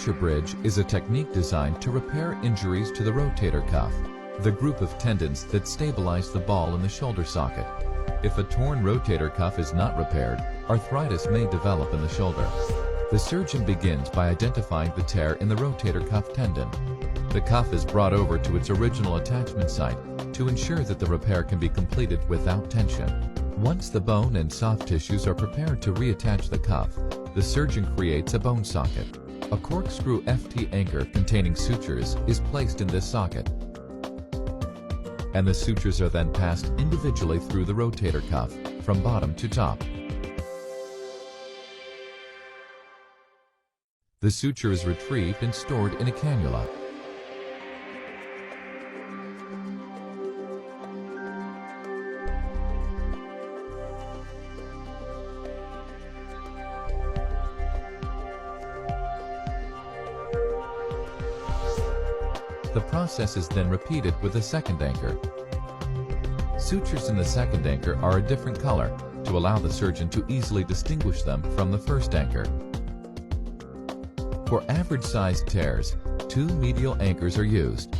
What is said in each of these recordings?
Fracture bridge is a technique designed to repair injuries to the rotator cuff, the group of tendons that stabilize the ball in the shoulder socket. If a torn rotator cuff is not repaired, arthritis may develop in the shoulder. The surgeon begins by identifying the tear in the rotator cuff tendon. The cuff is brought over to its original attachment site to ensure that the repair can be completed without tension. Once the bone and soft tissues are prepared to reattach the cuff, the surgeon creates a bone socket. A corkscrew FT anchor containing sutures is placed in this socket, and the sutures are then passed individually through the rotator cuff from bottom to top. The suture is retrieved and stored in a cannula. The process is then repeated with a second anchor. Sutures in the second anchor are a different color to allow the surgeon to easily distinguish them from the first anchor. For average-sized tears, two medial anchors are used,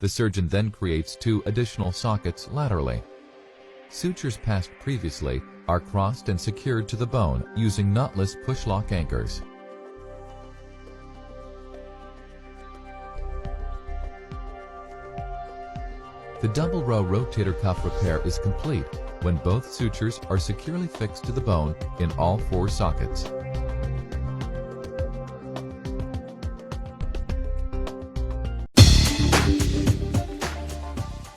The surgeon then creates two additional sockets laterally. Sutures passed previously are crossed and secured to the bone using knotless push-lock anchors. The double row rotator cuff repair is complete when both sutures are securely fixed to the bone in all four sockets.